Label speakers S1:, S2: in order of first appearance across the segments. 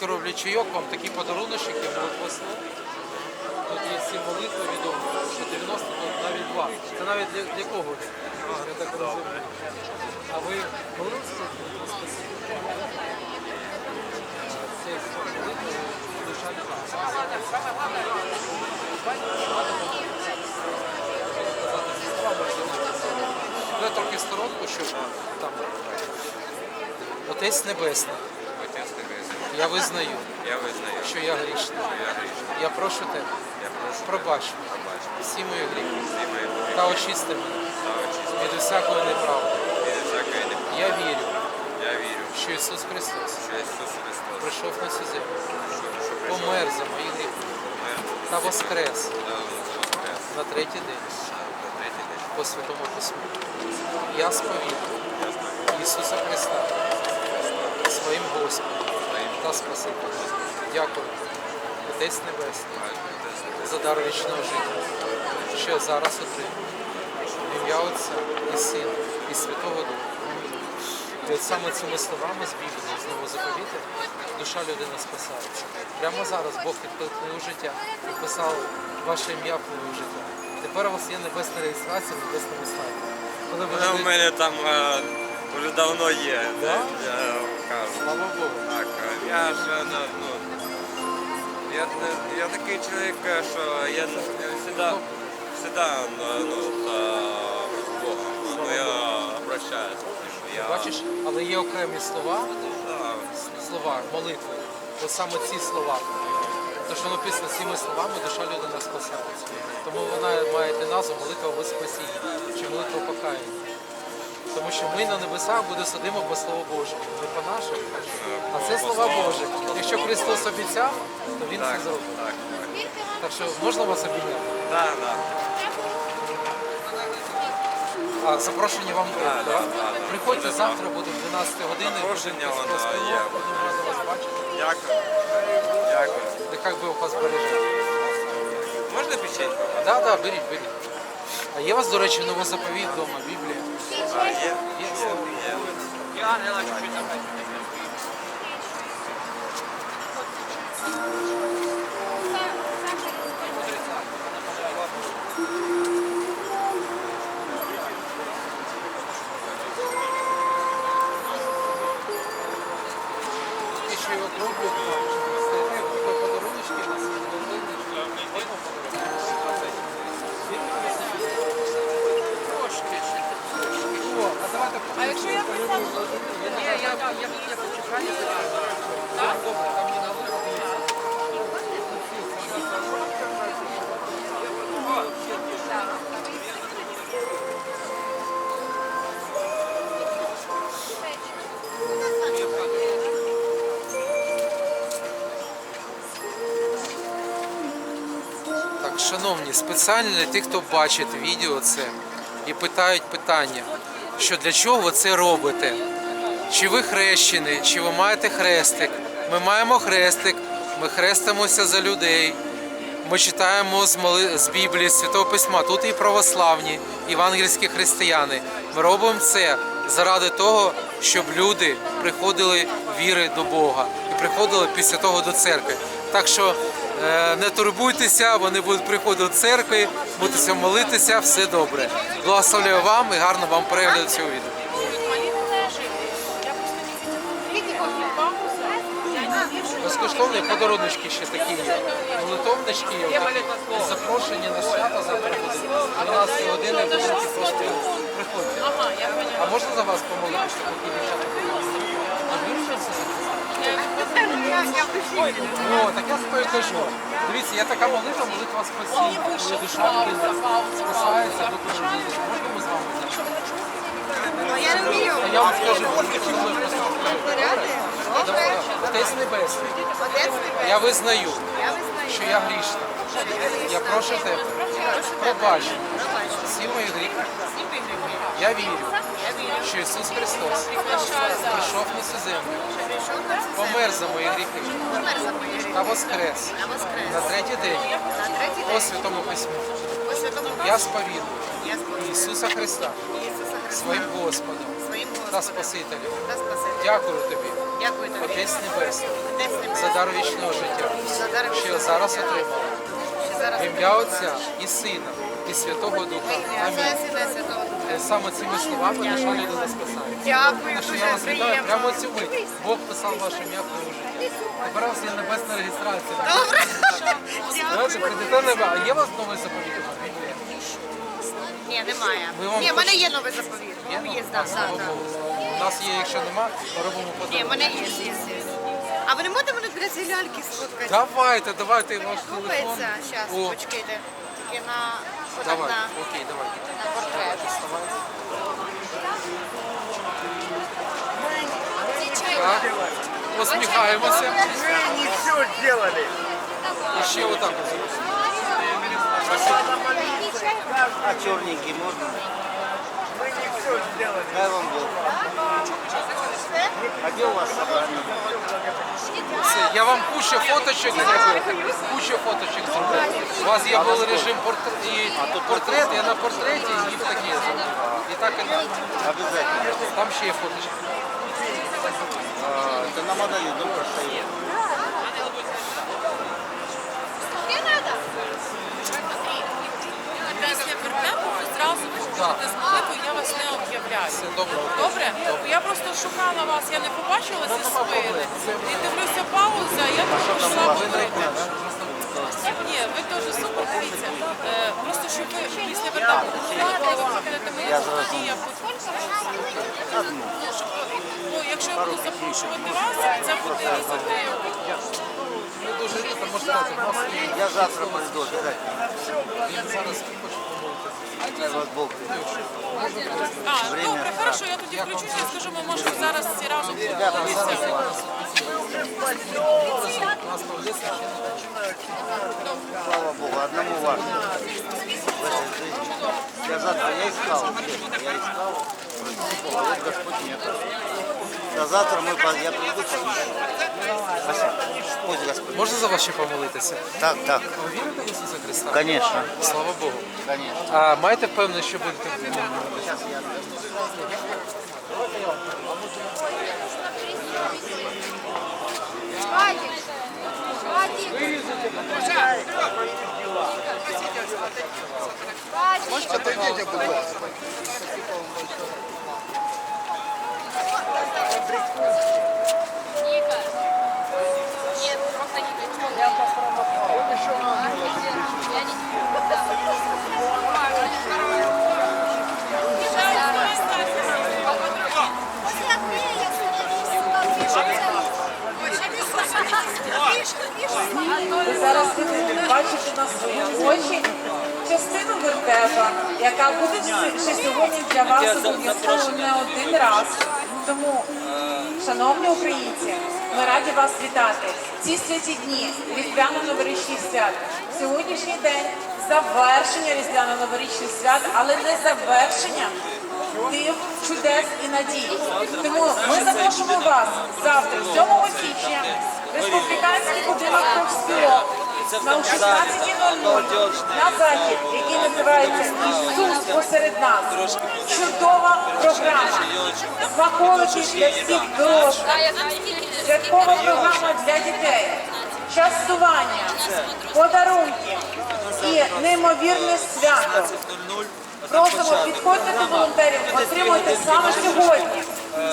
S1: поки роблять чайок, вам такі подаруночки будуть весно. Тут є всі молитви відомі, що 90, тут навіть два. Це навіть для, для кого? Я так розумію. А ви молилися? Це молитва душа для Я трохи сторонку, щоб там. Отець Небесний, я визнаю,
S2: я визнаю,
S1: що я грішний.
S2: що я грішний.
S1: Я прошу тебе,
S2: Я прошу
S1: пробач
S2: пробачити
S1: всі мої гріхи.
S2: Всі мої гріхи.
S1: Та очисти мене.
S2: Та очисти
S1: від усякої неправди.
S2: від всякої неправди.
S1: Я вірю,
S2: Я вірю,
S1: що Ісус Христос
S2: що Ісус Христос
S1: прийшов на цю землю,
S2: що прийшов.
S1: помер за мої гріхи.
S2: Помер
S1: та воскрес.
S2: та воскрес.
S1: На третій день.
S2: На третій день.
S1: по Святому Письму. Я сповідую
S2: Я знаю,
S1: Ісуса Христа. своїм Господом
S2: своїм
S1: та Дякую, Отець Небесний, за дар вічного життя, що я зараз отримую. Ім'я Отця і Сина, і Святого Духа. І от саме цими словами з Біблії, з Нового душа людини спасається. Прямо зараз Бог відкликнув у життя і писав ваше ім'я в книгу життя. Тепер у вас є небесна реєстрація в небесному стані. Коли ви
S2: Вона в
S1: жили-
S2: мене там е, вже давно є.
S1: Да?
S2: Я вам кажу.
S1: Слава Богу.
S2: Я ж ну, ну, я, я такий чоловік, що я завжди ну, ну, з Богом. Ну, я обращаюсь. що Я,
S1: Бачиш, але є окремі слова, слова, молитви. Ось саме ці слова. То, що написано цими словами, душа людина спасається. Тому вона має назву молитва о чи молитва покаяння. Тому що ми на небесах буде судимо по Слову Боже, не по нашому. А це слова Божі. Якщо Христос обіцяв, то Він
S2: так,
S1: це зробить.
S2: так,
S1: Так що можна вас обійняти?
S2: так. Да, да.
S1: А запрошення вам
S2: Да,
S1: да?
S2: да, да, да.
S1: Приходьте
S2: Дуже
S1: завтра, буде в 12 годині.
S2: Запрошення воно є.
S1: Будемо раді вас бачити.
S2: Дякую. Дякую.
S1: Нехай Бог вас береже.
S2: Можна печеньку?
S1: Так, так, беріть, беріть. А є у вас, до речі, новий заповіт вдома, Біблія?
S2: А, є?
S1: Є все.
S2: Є.
S1: І шановні, спеціально для тих, хто бачить відео це і питають питання, що для чого ви це робите? Чи ви хрещені, чи ви маєте хрестик? Ми маємо хрестик, ми хрестимося за людей. Ми читаємо з, моли... з Біблії, з Святого Письма. Тут і православні, і християни. Ми робимо це заради того, щоб люди приходили віри до Бога і приходили після того до церкви. Так що не турбуйтеся, вони будуть приходити до церкви, будете молитися, все добре. Благословляю вам і гарно вам перегляду цього відео. Безкоштовні подаруночки ще такі є. Молитовнички є. Запрошення на свято завтра буде. 12 години будете просто
S3: поняла.
S1: А можна за вас помолитися, О, так я тобі кажу. Дивіться, я така молитва, молитва спасіння. Коли душа спасається до Божого. Можна ми з вами?
S3: Я не вмію.
S1: А я вам скажу, просто
S3: Порядок?
S1: Добре. Отець Небесний, я визнаю,
S3: Я визнаю.
S1: що я грішна. Я прошу тебе, пробач всі мої гріхи. Я вірю, що Ісус Христос прийшов на цю землю, помер за мої гріхи та воскрес
S3: На
S1: третій день по Святому Письму. Я сповідую Ісуса Христа своїм Господом та Спасителем. Дякую тобі. Отець Небесний, за дар вічного життя, що я зараз отримав. В ім'я Отця і Сина, і Святого Духа. Амінь. Е, Саме цими словами наша людина спасає.
S3: Дякую, дуже
S1: я вас вітаю прямо цю мить. Бог писав ваше ім'я в моєму житті. Тепер у вас є небесна реєстрація.
S3: Добре.
S1: Знаєте, прийдете небе, а є у вас новий заповіт?
S3: Ні, немає. Ні, в мене є новий заповіт.
S1: Є?
S3: Є,
S1: А,
S3: так, так, так.
S1: У нас є, якщо нема, робимо
S3: Ні, в мене є, є, є. А ви не можете мене біля цієї ляльки сфоткати?
S1: Давайте, давайте ваш телефон.
S3: Купиться. Зараз,
S1: О,
S3: почекайте. Тільки на, отак
S1: давай,
S3: на,
S1: окей, давайте.
S3: на портрет.
S1: Так, посміхаємося.
S4: Мы не все сделали.
S1: І ще отак. от.
S5: А черненький можно? Дай вам Бог. А где у вас собрание?
S1: Я вам кучу фоточок зробив. Кучу фоточок зробив. У вас є був режим портрет, і портрет, я на портреті і в такі зробив. І так і так.
S5: Обязательно.
S1: Там ще є фоточки.
S5: А, это на модели только стоит.
S6: Після зразу з молитви, я вас не об'являю.
S1: Добре.
S6: Добре? Я просто шукала вас, я не побачила зі спини. І дивлюся пауза, я тут пішла говорити. Ні, ви теж супер дивіться. Е, Просто щоб ви після вертепу коли ви приходите молитву, тоді я буду. Ну, щоб, ну, якщо я буду запрошувати вас, це буде різати.
S1: Ми дуже рідко, можна
S5: Я завтра приду обязательно.
S1: він зараз хоче помолитися.
S5: Дай вас Бог.
S6: А, добре, хорошо, я тоді включуся і скажу, ми може зараз всі разом помолимося.
S1: У нас поведеться ще не
S5: Слава Богу, одному важно в этой жизни. Я завтра, я искал, честно, я искал. Вот Господь мне открыл. А завтра мы, по- я приду, поищу.
S1: Можна за вас ще помолитися?
S5: Так, так,
S1: Ви вірите в Ісуса Христа?
S5: конечно,
S1: Слава Богу.
S5: конечно.
S1: А маєте певне, що будете молитися?
S3: Нет,
S7: Ви зараз будете бачити на свої очі частину вертепа, яка буде ще сьогодні для вас обов'язково не один раз. Тому, шановні українці, ми раді вас вітати. Ці святі дні різдвяно-новорічних свят. Сьогоднішній день завершення різдвяно-новорічних свят, але не завершення тих чудес і надій. Тому ми запрошуємо вас завтра, 7 січня, республіканський будинок профспілок на 16.00 на захід, який називається Ісус посеред нас. Чудова програма. Смаколики для всіх дорослих. Святкова програма для дітей. Частування, подарунки і неймовірне свято. Просимо, підходьте до волонтерів, отримуйте саме сьогодні,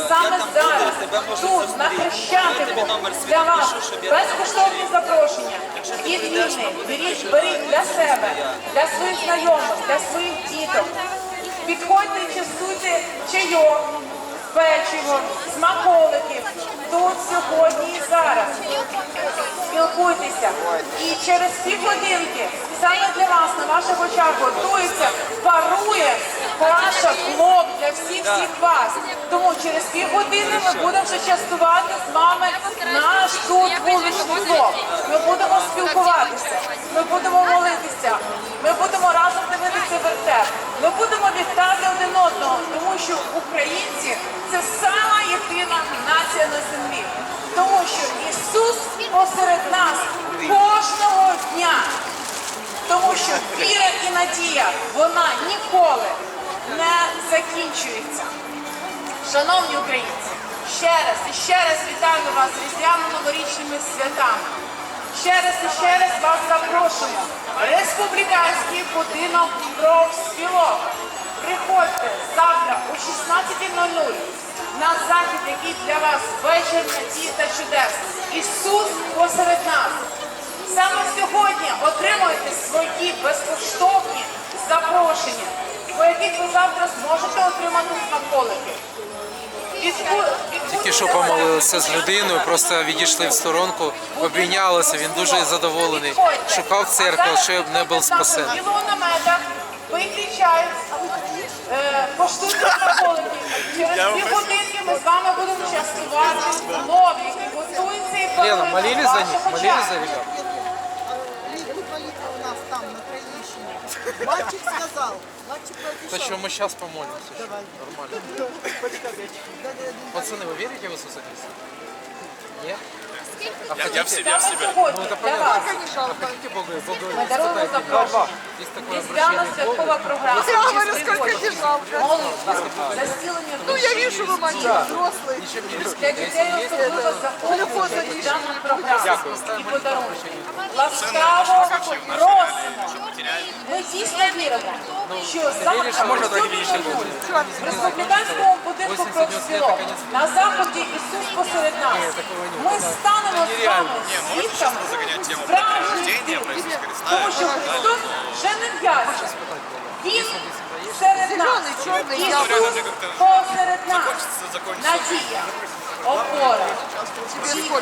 S7: саме зараз, тут, на Хрещатику, для вас безкоштовні запрошення. Від вільний, беріть, беріть для себе, для своїх знайомих, для своїх діток. Підходьте і частуйте чайок, печиво, смаколики. Тут сьогодні і зараз. Спілкуйтеся. І через півгодинки саме для вас на ваших очах готується, парує каша, хлоп для всіх всіх вас. Тому через півгодини ми будемо вже частувати з вами наш тут вуличний блок. Ми будемо спілкуватися, ми будемо молитися, ми будемо разом дивитися вертеп. Ми будемо вітати один одного, тому що українці це сама єдина нація на землі. Тому що Ісус посеред нас кожного дня. Тому що віра і надія, вона ніколи не закінчується. Шановні українці, Ще раз і ще раз вітаю вас з різдвяно-новорічними святами. Ще раз і ще раз вас запрошуємо. Республіканський будинок профспілок. Приходьте завтра о 16.00 на захід, який для вас вечір надії та чудес. Ісус посеред нас. Саме сьогодні отримуйте свої безкоштовні запрошення, по яких ви завтра зможете отримати смаколики.
S1: Тільки що помолилися з людиною, просто відійшли в сторонку, обійнялися. Він дуже задоволений. Шукав церкву, щоб не був спасений.
S7: Чай, е, поштуйте смаколики. Через дві годинки ми з вами будемо частувати плов, який готується і
S1: Лена, молились за них? Молились за ребят?
S8: Мальчик сказал, мальчик
S1: То
S8: пообещал.
S1: что, мы сейчас помолимся. еще. Нормально. Пацаны, вы верите в Иисуса Христа? Нет? А хотите?
S2: Я в себе, я в
S7: Саме
S2: себе.
S7: сьогодні
S1: Ну, это
S7: для вас
S1: понятно. А хотите Бога? Бога
S7: ми даруємо
S1: испытайте.
S7: запрошення.
S1: Есть такое
S7: Різдвяна
S1: обращение к Богу.
S7: святкова програма.
S8: Я говорю,
S7: Чистий
S8: сколько
S7: Божий.
S8: держал.
S7: Молитва за зцілення
S8: Ну, я
S7: душі.
S8: вижу, вы мальчик взрослый.
S1: Ничем не рискуйте.
S7: Для дітей особливо захоплюється різдвяна програма і подарунки. Ласкаво просимо. Ми що завтра
S1: Можна
S7: о
S1: так
S7: 7:00
S1: більше буде?
S7: в республіканському будинку
S1: 80
S7: профспілок на заході Ісус посеред нас. Ми станемо з вами свідками справжніх дій. Тому що Христос вже не в'язаний. Він серед нас. Ісус посеред нас. Надія, опора, сила,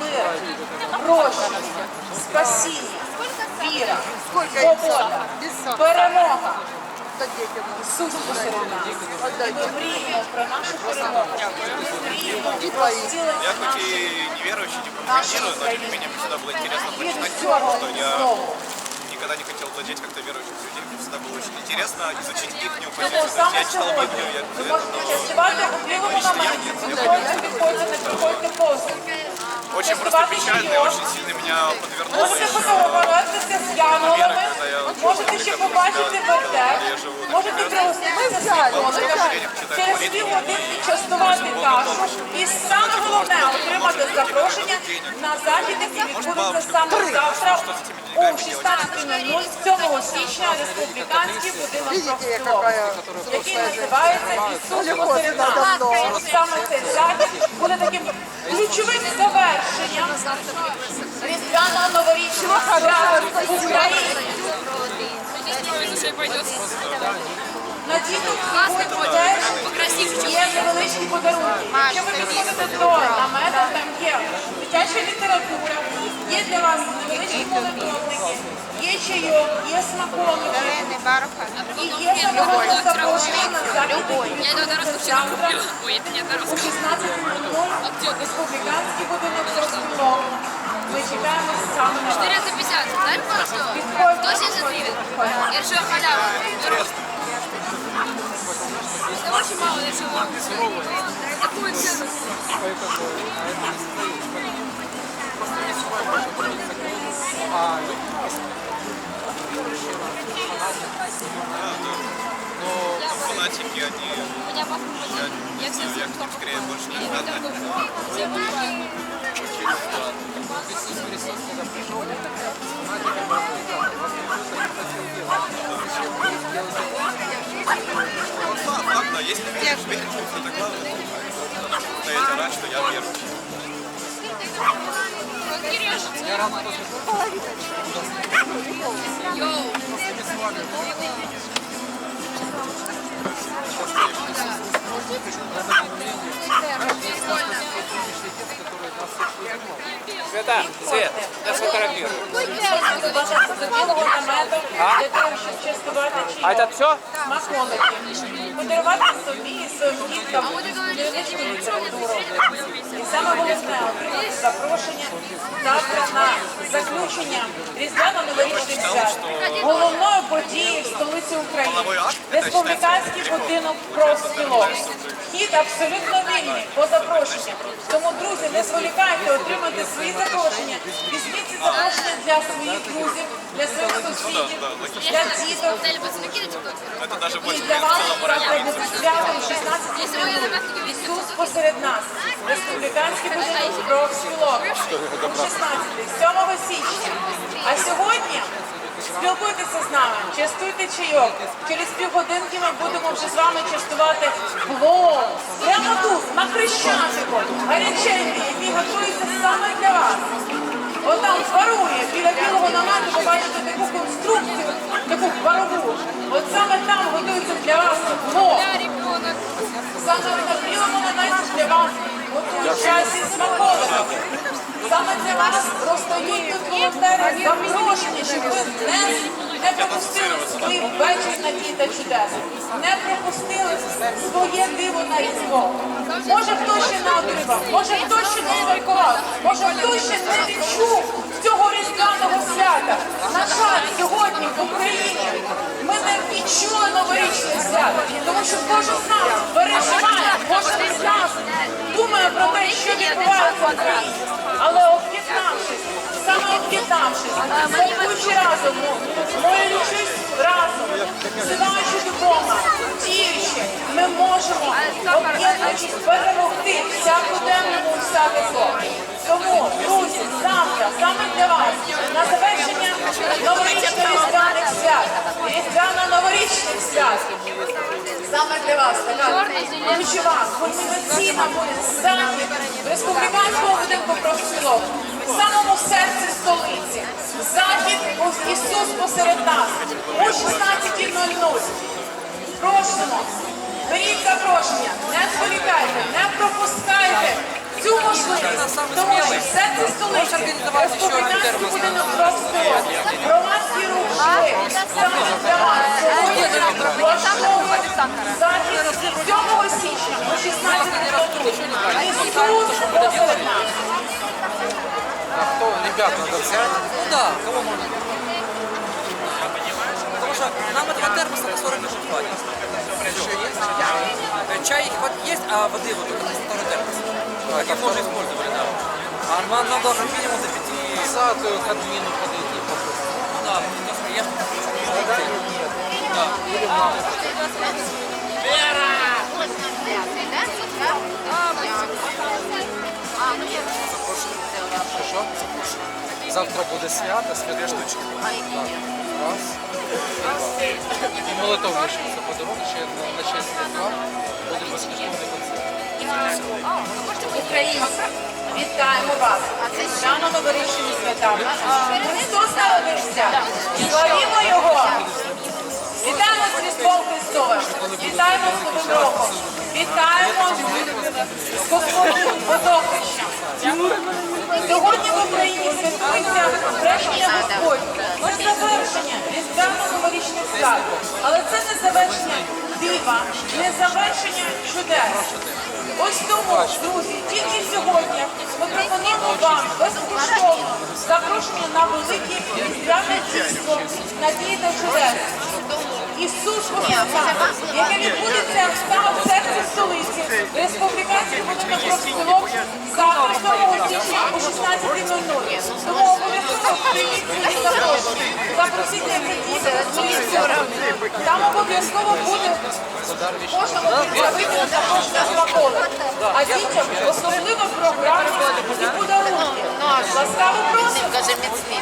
S7: мир, прощення, спасіння, віра, свобода, перемога. Ісус посеред нас. І ми мріємо про нашу перемогу. Ми мріємо про зцілення
S9: Я хоть
S7: наших
S9: и неверующий, не
S7: нашей
S9: пропагандирую, но тем не
S7: Украины.
S9: менее мне всегда было интересно
S7: Вірю
S9: прочитать,
S7: цього
S9: что я
S7: знову.
S9: никогда не хотел владеть как-то верующих людей. Мне всегда было очень интересно изучить их
S7: Тому
S9: позицию.
S7: саме
S9: Я читал
S7: сьогодні
S9: Библию, я
S7: ви можете частувати у білому наметі. Підходьте, підходьте, не підходьте повз.
S9: Очень просто печально и очень сильно меня подвернуло.
S7: Можете
S9: еще.
S7: з янголами, можете ще побачити вертеп, можете пригоститися смаколиками, через дві годинки частувати кашу. і саме головне отримати запрошення на захід, який відбудеться саме завтра о 16.00 7 січня республіканський будинок профспілок, який називається Ісус посеред нас. Саме цей захід буде таким ключовим завершенням різдвяного новорічного свята в. На діток сьогодні теж є невеличкі подарунки. Якщо ви підходите до намета, там є дитяча література, є для вас невеличкі молитовники, є чайок, є смаколики. І є замовлення запрошення на захід, завтра о 16.00 республіканський будинок профспілок. Ми чекаємо саме на вас.
S10: 450, знаешь, что?
S7: Підходьте,
S10: 170 гривен.
S7: підходьте.
S10: Я решила халява. Это очень мало, я решила. Такую цену.
S9: Фанатики, они,
S10: Я все
S9: я к скорее больше не знаю. Факт, но если веришь, веришь, это главное. Но я рад, что я верующий.
S1: Тоже
S7: Света, Свет, я сфотографирую. Чайом. А це все? Смаколики. Подарувати собі і своїм діткам невеличку літературу. І саме головне запрошення завтра на заключення різдвяно-новорічних подією в столиці України. Республіканський будинок профспілок. Вхід абсолютно вільний по запрошенням. Тому, друзі, не зволікайте отримати свої запрошення. Візьміть ці запрошення для своїх друзів, для своїх сусідів, для діток. І для вас буде свято о Ісус посеред нас. Республіканський будинок профспілок. О 16, 7 січня. А сьогодні спілкуйтеся з нами, частуйте чайок. Через півгодинки ми будемо вже з вами частувати плов. Прямо тут, на Хрещатику, гаряченький, який готується саме для вас. Отам парує біля білого намету, ви бачите таку конструкцію, таку парову. От саме там готується для вас плов. Саме на білому наметі для вас готують часі смаколиків. Саме для вас розстають тут волонтери запрошені, щоб ви не, пропустили свій вечір надій та чудес. Не пропустили своє диво на різдво. Може хтось ще не отримав, може хтось ще не святкував, може хтось ще не відчув цього різдвяного свята. На жаль, сьогодні в Україні ми не відчули новорічне свято, тому що кожен з нас переживає, кожен з нас думає про те, що відбувається в Україні. Але об'єднавшись, саме об'єднавшись, святкуючи разом, молючись разом, взиваючи до Бога, діючи, ми можемо об'єднуючись перемогти всякоденному всяке зло. Тому, друзі, завтра саме для вас на завершення новорічно-різдвяних свят, різдвяно-новорічних свят. Саме для вас така ключова, кульмінаційна буде захід в республіканському будинку профспілок, в самому серці столиці. Захід Ісус посеред нас о 16.00. Просимо, беріть запрошення, не зволікайте, не пропускайте цю можливість, тому що в серці столиці республіканський будинок профспілок, громадський рух «Жили» саме для вас сьогодні влаштовує захід 7 січня о 16.00. Ісус посеред нас.
S1: А хто, ребят, надо взяти?
S11: Ну да, кого можно? Потому что нам этого термоса на 40 минут хватит. Еще есть? Э, Чай хват- есть, а воды вот только второй термос. Такие мы уже использовали, да. А нам, должен минимум до 5.
S1: Назад е, к адміну подойти.
S11: Ну да, потому что я Да.
S1: Що? Завтра буде свято, свято. Раз. І молитовня ще це подарунок, ще на, честь свята буде безкоштовний.
S3: Українці.
S7: Вітаємо вас! Рано новорічними святами. Христос народився! Славімо Його! Вітаємо з Різдвом Христовим! Вітаємо з Новим роком! Вітаємо з Господнім водохрещем! Сьогодні в Україні святкується хрещення Господнє. Це завершення різдвяно-новорічних свят. Але це не завершення дива, не завершення чудес. Ось тому, друзі, тільки сьогодні ми пропонуємо вам безкоштовно запрошення на велике різдвяне дійство надії та чудес. Ісус Воскресна, яке відбудеться в серці столиці, республіканський будинок профспілок завтра 7 січня о 16.00. Тому обов'язково прийміть ці запрошення. Запросіть дітей, Там обов'язково буде кожному підставити запрошення смаколи. А дітям особливо програму і подарунки. Ласкаво просимо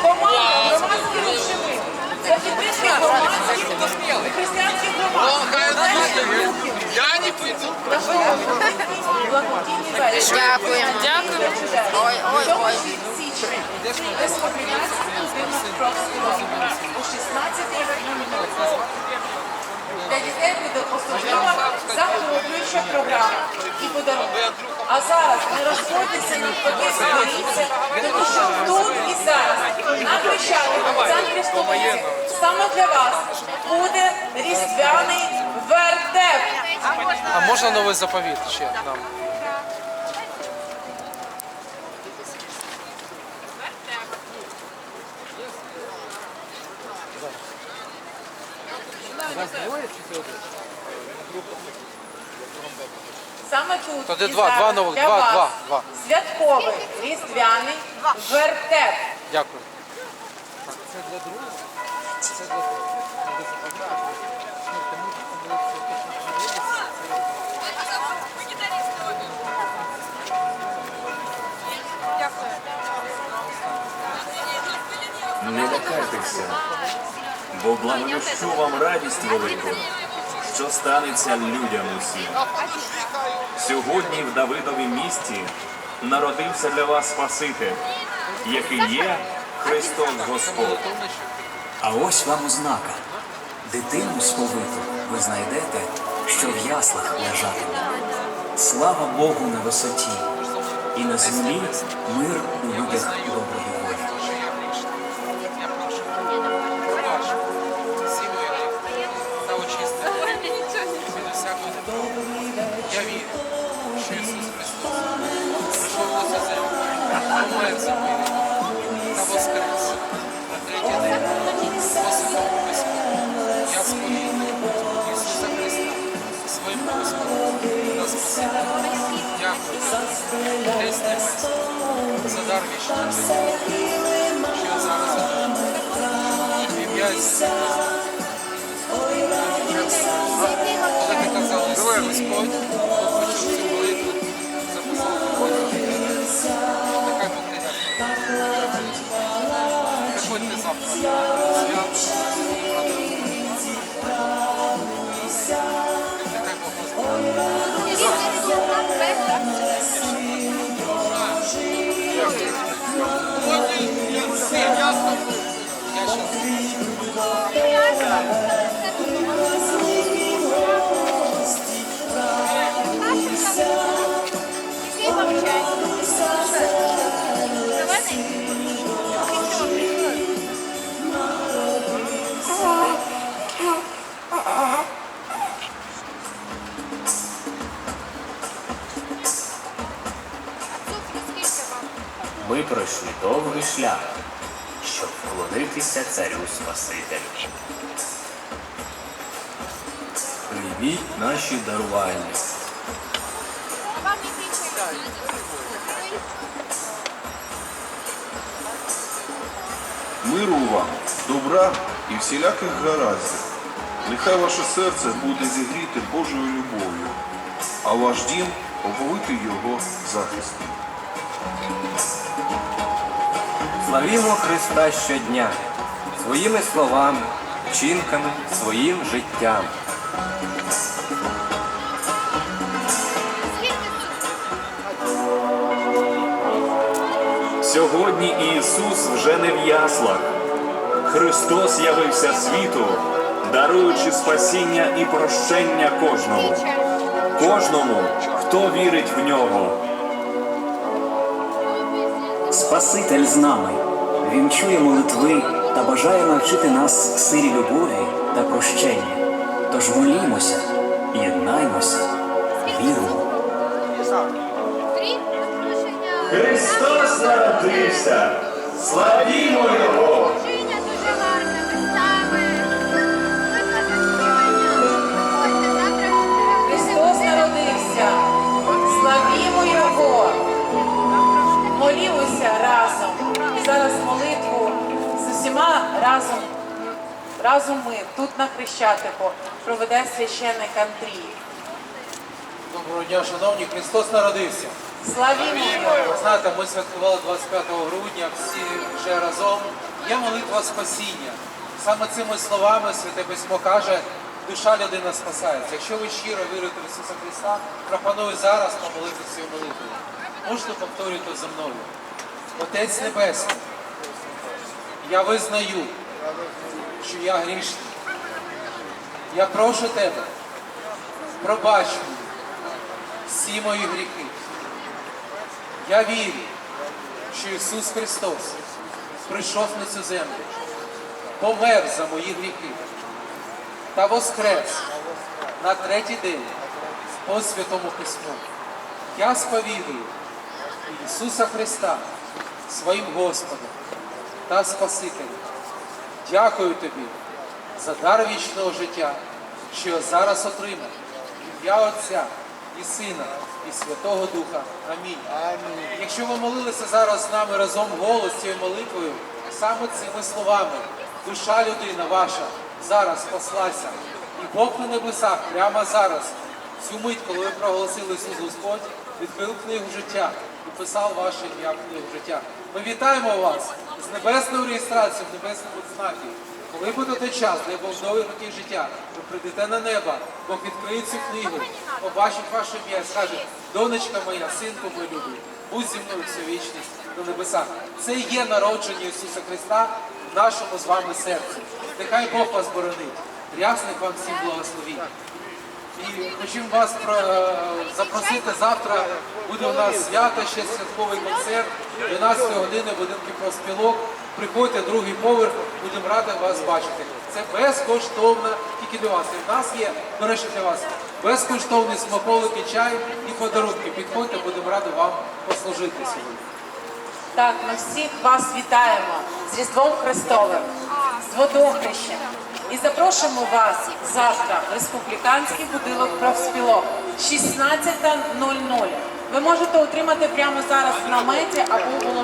S7: команду громадських рушових. За підтримки громадських християнських громад.
S9: Я не пойду.
S7: Дякую. Дякую. Ой, ой, ой. січня. Республіканський будинок профспілок о 16.00. Для дітей буде особлива захоплююча програма і подарунок. А зараз не розходьтеся навпаки, зберіться, тому що тут і зараз на Хрещатику, в центрі столиці, саме для вас буде різдвяний вертеп.
S1: А можна новий заповіт ще нам? Вас двоє чи це один?
S7: Саме тут То
S1: два, два нових, два, два, два.
S7: святковий різдвяний вертеп.
S1: Дякую. Так, це для другого? Це для другого. Це було все те, що
S12: подивитися, це- Не лякайтеся, бо благовіщу вам радість велику, що станеться людям усім. Сьогодні в Давидові місті народився для вас Спаситель, який є Христос Господь.
S13: А ось вам ознака. Дитину сповиту ви знайдете, що в яслах лежатиме. Слава Богу на висоті, і на землі мир у людях доброї
S1: ім'я
S13: Ми пройшли довгий шлях, щоб вклонитися царю Спасителю. Прийміть наші дарування.
S9: Миру вам, добра і всіляких гараздів. Нехай ваше серце буде зігріте Божою любов'ю, а ваш дім оповити його захистом.
S14: Славімо Христа щодня своїми словами, вчинками, своїм життям.
S12: Сьогодні Ісус вже не в яслах. Христос явився світу, даруючи спасіння і прощення кожному. Кожному, хто вірить в нього.
S13: Спаситель з нами. Він чує молитви та бажає навчити нас силі любові та прощення. Тож молімося, єднаймося, віримо.
S12: Христос народився! Славімо Його!
S7: З разом. Разом ми тут на Хрещатику проведе священник Андрій.
S1: Доброго дня, шановні, Христос народився.
S7: Славімо.
S1: Ви знаєте, ми святкували 25 грудня всі вже разом. Є молитва спасіння. Саме цими словами Святе Письмо каже, душа людина спасається. Якщо ви щиро вірите в Ісуса Христа, пропоную зараз помолитися цією молитвою. Можете повторювати за мною. Отець Небесний, я визнаю, що я грішний. Я прошу тебе, пробач мені всі мої гріхи. Я вірю, що Ісус Христос прийшов на цю землю, помер за мої гріхи та воскрес на третій день по Святому Письму. Я сповідую Ісуса Христа своїм Господом та Спасителем. Дякую тобі за дар вічного життя, що зараз отримав. В Ім'я Отця і Сина, і Святого Духа. Амінь. Якщо ви молилися зараз з нами разом голос цією молитвою, саме цими словами, душа людина ваша зараз спаслася. І Бог на небесах прямо зараз, цю мить, коли ви проголосили Ісус Господь, відкрив книгу життя і писав ваше ім'я в книгу життя. Ми вітаємо вас з небесною реєстрацією, в небесному знакі. Коли буде той час, де Бог нових років життя, ви прийдете на небо, Бог відкриє цю книгу, побачить ваше ім'я скаже, донечка моя, синку мій любий, будь зі мною всю вічність до небеса. Це є народження Ісуса Христа в нашому з вами серці. Нехай Бог вас боронить. Рясних вам всім благословінь. І хочемо вас е, запросити завтра. Буде у нас свято, ще святковий концерт. 12 години будинки профспілок. Приходьте другий поверх, будемо раді вас бачити. Це безкоштовно тільки для вас. І в нас є, до речі, для вас безкоштовні смаколики, чай і подарунки. Підходьте, будемо раді вам послужити сьогодні.
S7: Так, ми всіх вас вітаємо з Різдвом Христовим, з водохрещем. І запрошуємо вас завтра в республіканський будинок профспілок 16.00. Ви можете отримати прямо зараз в наметі або у